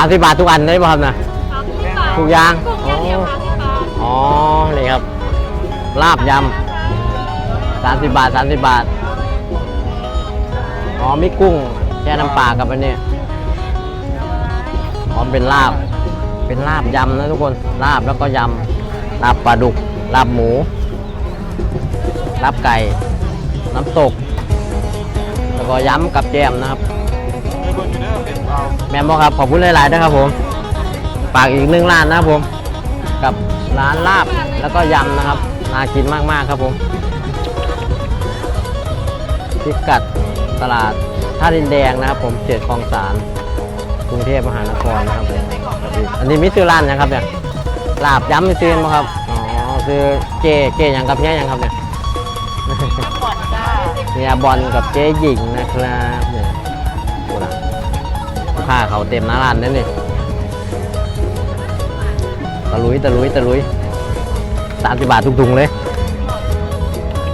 สามสิบบาททุกอันได้ป่ะครับนะสามสิบบาททุกอย่างกุ้งอย่างเดียวสามสิบบาทอ๋อ นี่ครับ ลาบยำสามสิบบาทสามสิบบาท อ๋อมีกุ้งแช่น้ำปลากับอันนี้อ๋อเป็นลาบ เป็นลาบยำนะทุกคน ลาบแล้วก็ยำ ลาบปลาดุก ลาบหมู ลาบไก่ น้ำตก แล้วก็ย้ำกับแจมนะครับ ไม่ควรอยู่เด้อเป็นเอาแม่นบอครับขอบคุณหลายๆนะครับผมฝากอีกหนึ่งร้านนะครับผม กับร้านลาบแล้วก็ยำนะครับน่ากินมากๆครับผมพิกัดตลาดท่าดินแดงนะครับ ผมเขตคลองสารกรุงเทพมหานครนะครับผมอันนี้มิซื้อร้านนะครับเนี่ยลาบย้ำมีซื้อมั้ครับอ๋อซื้อเจเจหยังกับเพี้ยหยังครับเนี่ยก่อนจ้าเฮียบอลกับเจ๊หญิงนะครับ ค้าเขาเต็มหน้าร้านนั่นนี่ตะลุยตะลุยตะลุยสามสิบบาททุกถุงเลย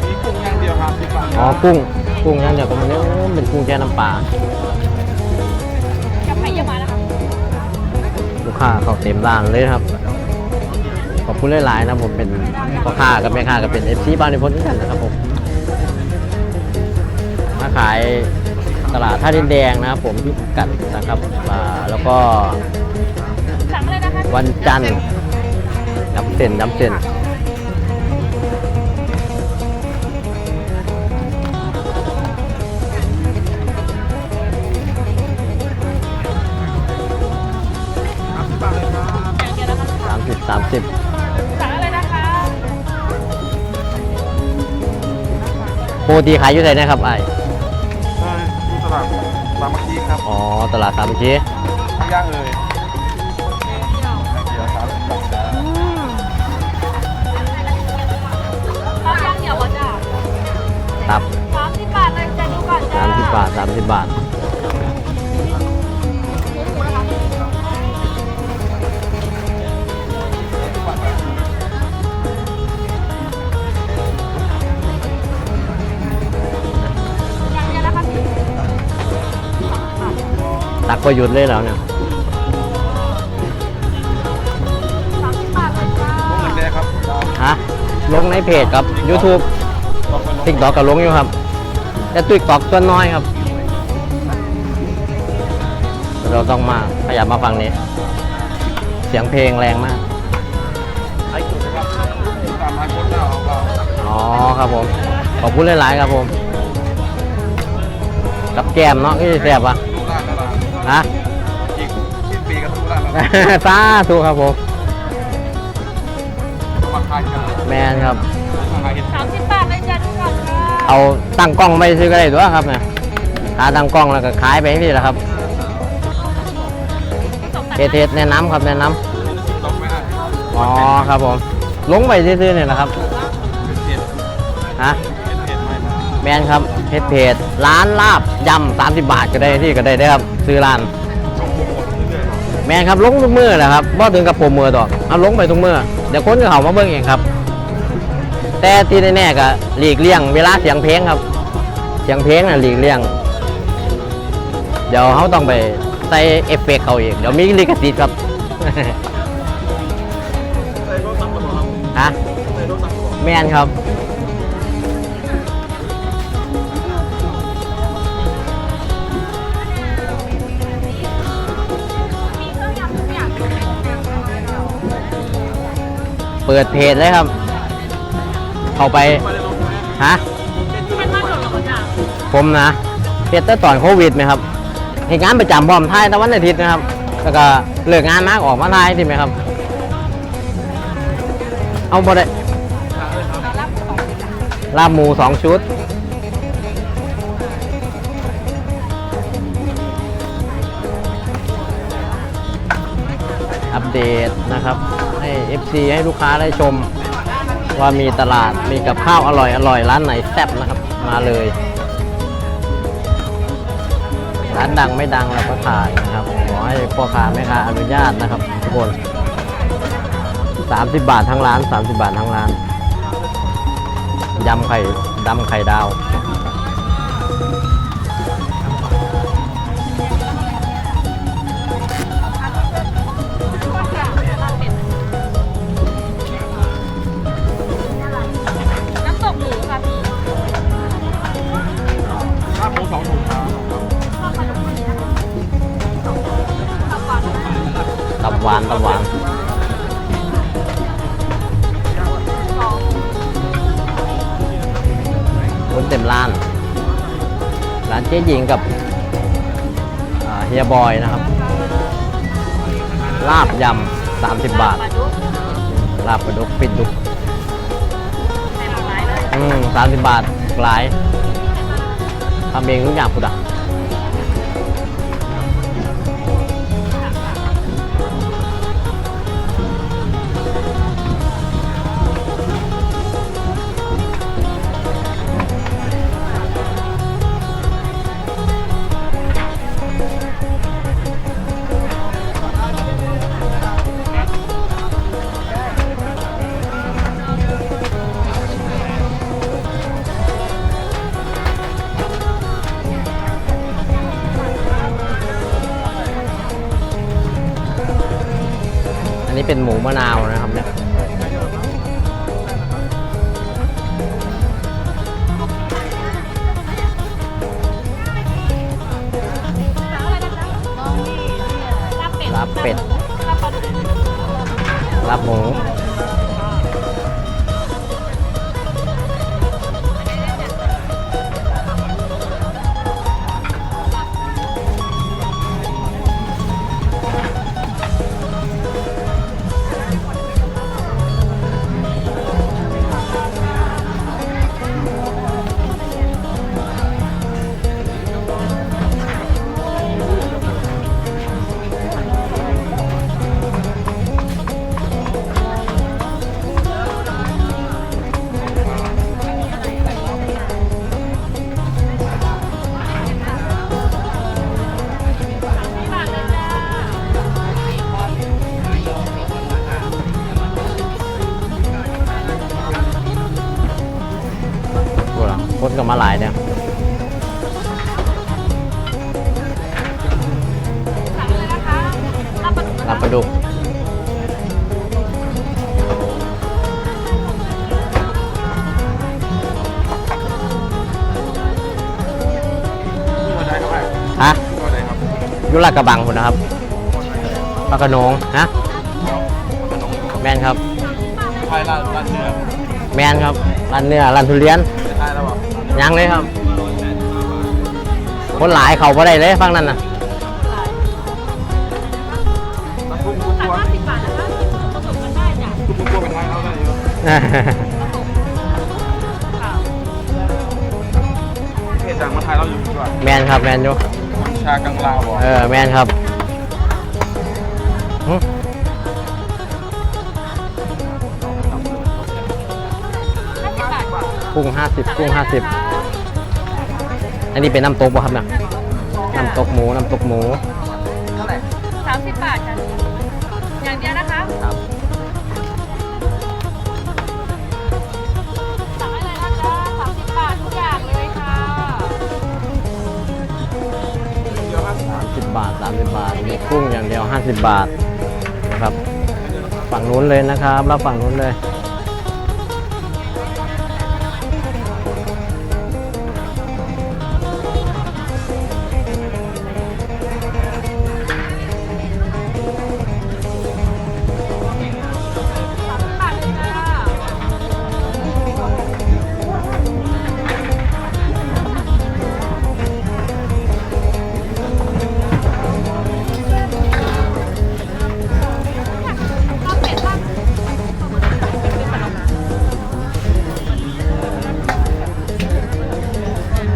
มีกุ้งอย่างเดียวครับสิบบาทอ๋อกุ้งกุ้งอย่างเดียวก็มันเนี่ยโอ้เป็นกุ้งแช่น้ำปลาจะไปเยี่ยมมาแล้วค่ะลูกค้าเขาเต็มร้านเลยครับขอบคุณหลายๆนะผมเป็นพ่อค้ากับแม่ค้ากับเป็นเอฟซีบ้านในพ้นด้วยกันนะครับผมมาขาย ตลาดท่าดินแดงนะครับผมพิกัดนะครับอ่าแล้วก็สั่งเลยนะคะวันจันทร์ย้ำเส้นย้ำเส้นสามสิบสามสิบสั่งอะไรนะคะปกติขายอยู่ไหนนะครับไอเออที่ตลา ดบางมะคีครับอ๋อ ตลาดสามชีย่างเลยเดี๋ยวสามสิบบาทจ้าข้าวย่างเหนียวก่อนจ้าตับ สามสิบบาทเลยจะดูก่อนจ้าสามสิบบาทสามสิบบาท ตักก็หยุดเลยแล้วเนี่ยสามสิบบาทเลยจ้ากุ้งเหมือนแดงครับเอาฮะลงในเพจครับ YouTube ลองไปลองติ๊กตอกกับลงอยู่ครับ แต่ติ๊กตอกตัวน้อยครับ เราต้องมาขยับมาฟังนี้ เสียงเพลงแรงมาก ไอ้จุดนะครับตามหาคนเราของเราอ๋อครับผม ขอบคุณหลาย ๆ ครับผม กับแก้มเนาะที่แซ่บอะทุกร้า นแล้วล่ะฮะอีกสิ้นปีก็ทุกร้านแล้วล่ะสาธุครับผมต้องมาขายกันแมนครับ มาขายเห็ดสามสิบบาทเลยจ้าดูก่อนจ้าเอาตั้งกล้องไม่ซื้อก็ได้ด้วยครับเนี่ยหาตั้งกล้องแล้วก็ขายไปที่แหละครับเทสๆแนะนำครับแนะนต้องไม่ได้ำอ๋อครับผมลงไปซื้อๆเนี่ยนะครับเป็นเห็ดฮะเป็นเห็ดไหมแมนครับ เพจเพจร้านลาบยำ30 บาทก็ได้ที่ก็ได้ได้ครับซื้อร้าน แมนครับลงทุกมือแหละครับบ่ถึงกับโปรมือดอกเอาลงไปทุกมือเดี๋ยวคนก็เขามาเบิ่งเองครับ แต่ที่แน่ๆก็หลีกเลี่ยงเวลาเสียงเพลงครับ เสียงเพลงน่ะหลีกเลี่ยง เดี๋ยวเขาต้องไปใส่เอฟเฟกต์เขาเอีกเดี๋ยวมีลิขสิทธิ์ครับใส่รถตักกระบอกฮะใส่รถตักกระบอกแมนครับ เปิดเพจเลยครับ เข้าไปไม่ได้ลงใช่ไหมฮะเป็นบ้านสดเหรอจ้าผมนะเฮ็ดแต่ตอนโควิดไหมครับเหตุงานประจำพร้อมท้ายตะวันอาทิตย์นะครับ แล้วก็เลิกงานมากออกมาท้ายใช่ไหมครับ เอาบ่ได้ลาบหมูสองชุด อัปเดตนะครับ ให้ FC ให้ลูกค้าได้ชม ว่ามีตลาดมีกับข้าวอร่อยอร่อยร้านไหนแซ่บนะครับ มาเลย ร้านดังไม่ดังเราก็ถ่ายนะครับขอให้พ่อค้าแม่ค้าอนุญาตนะครับ ทุกคน 30 บาททั้งร้าน 30 บาททั้งร้านยำไข่ดำไข่ดาวหว คนเต็มร้าน ร้านเจ๊หญิงกับอ่าเฮียบอยนะครับ ลาบยำ30บาท ลาบปลาดุกปิดดุกให้เราไลฟ์เลยอืมสามสิบบาทหลายทำเองทุกอย่างพุดอ่ นนี้เป็นหมูมะนาวนะครับเนี่ยลาบเป็ดลาบเป็ดลาบปลาดุกลาบหมู คนก็มาหลายเนี่ยสั่งเลยนะคะลาบปลาดุกลาบปลาดุกตัวใดครับไอ้ฮะตัวใดครับยุลาดกระบังคุณนะครับปลากระโหนงฮะแมนครับ ไทยร้านร้านเนื้อแมนครับร้านเนื้อร้านทุเรียนไทยแล้วบอก ยังเลยครับ คนหลายเขาบ่ได้เลยฟังนั่นน่ะร้านกุ้งกุ้งสั่งตัวห้าสิบบาทนะคะผสมกันได้จ้ะกุ้งกุ้งตัวเป็นไทยเขาได้อยู่ค่ะเทจากมาไทยเราอยู่ด้วยแมนครับแมนอยู่ชากังลาวบอกเออแมนครับหึห้าสิบบาทกุ้งห้าสิบกุ้งห้าสิบ อันนี้เป็นน้ำตกป่ะครับเนี่ยน้ำตกหมูน้ำตกหมูเท่าไหร่สามสิบบาทจ้ะอย่างเดียวนะคะครับสั่งอะไรนะจ๊ะสามสิบบาททุกอย่างเลยค่ะเดียวครับสามสิบบาทสามสิบบาทมีกุ้งอย่างเดียวห้าสิบบาทนะครับ ฝั่งนู้นเลยนะครับ แล้วฝั่งนู้นเลย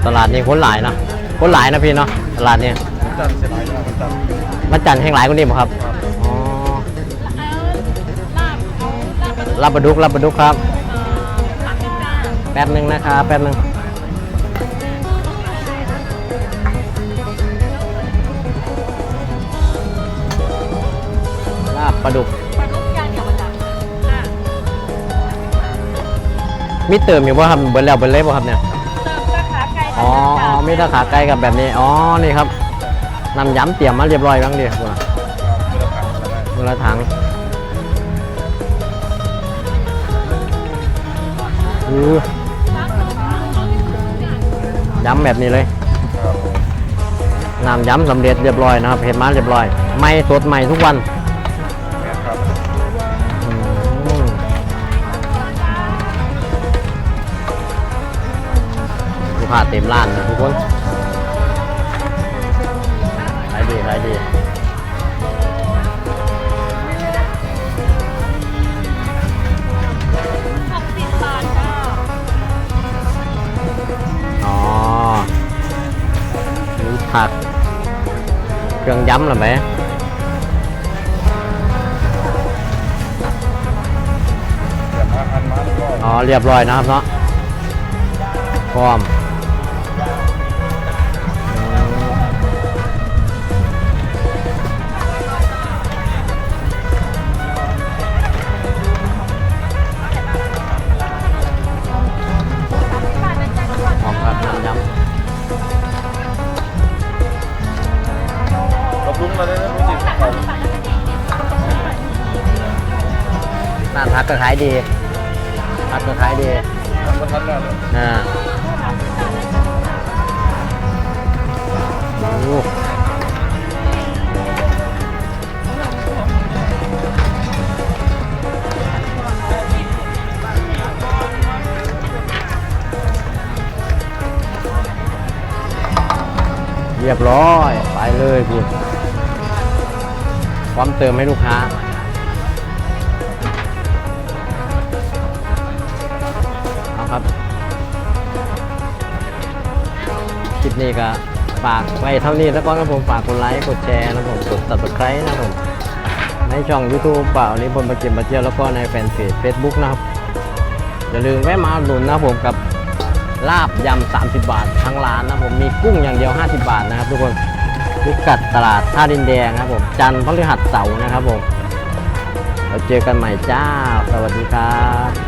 ตลาดนี้คนหลายนะคนหลายนะพี่เนาะตลาดนี้จันเสียดายมากจันมันจันทร์แห่งหลายกว่านี้บ่ครับอ๋อเอาลาบเอาลาบปลาดุกรับประดุกรับประดุกครับเอ่อสามสิบจ้าแป๊บหนึงนะครับแป๊บหนึงลาบปลาดุกปลาดุกย่างเดียวมาจ้ะอะมีเติมอยู่บ่ครับเบิร์แล้วเบิร์เลยบ่ครับเนี่ย อ๋ออ๋อมีตาขาไก่กับแบบนี้ อ๋อ นี่ครับนำย้ำเตรียมมาเรียบร้อยบ้างดิว่ามือละถังอือย้ำแบบนี้เลยน้ำย้ำสำเร็จเรียบร้อยนะครับเห็นมาเรียบร้อย ไม่สดใหม่ทุกวัน กค้าเต็มร้านนะทุกคนขายดีขายดีหกสิบบาทจ้าอ๋อมีผักเครื่องยำเหรอไหมแต่มาอันมาแล้วก็อ๋อ เรียบร้อยนะครับเนาะพร้อม ร้านผักก็ขายดีผักก็ขายดีทำมาทันแล้เนี่ยอ่าโอ้เรียบร้อย ไปเลยคุณพร้อมเติมให้ลูกค้า ครับคลิปนี้ก็ฝากไว้เท่านี้แล้วก็ครับผมฝากกดไลค์กดแชร์นะผมกด subscribe นะผมในช่อง YouTube เปล่านี้บนมาเก็บมาเที่ยวแล้วก็ในแฟนเพจ Facebook นะครับอย่าลืมแวะมาดหนุนนะผมกับลาบยำ 30 บาททั้งร้านนะผมมีกุ้งอย่างเดียว 50 บาทนะครับทุกคนพิกัดตลาดท่าดินแดงนะครับผมจันทร์พฤหัสเสาร์นะครับผมเราเจอกันใหม่จ้า สวัสดีครับ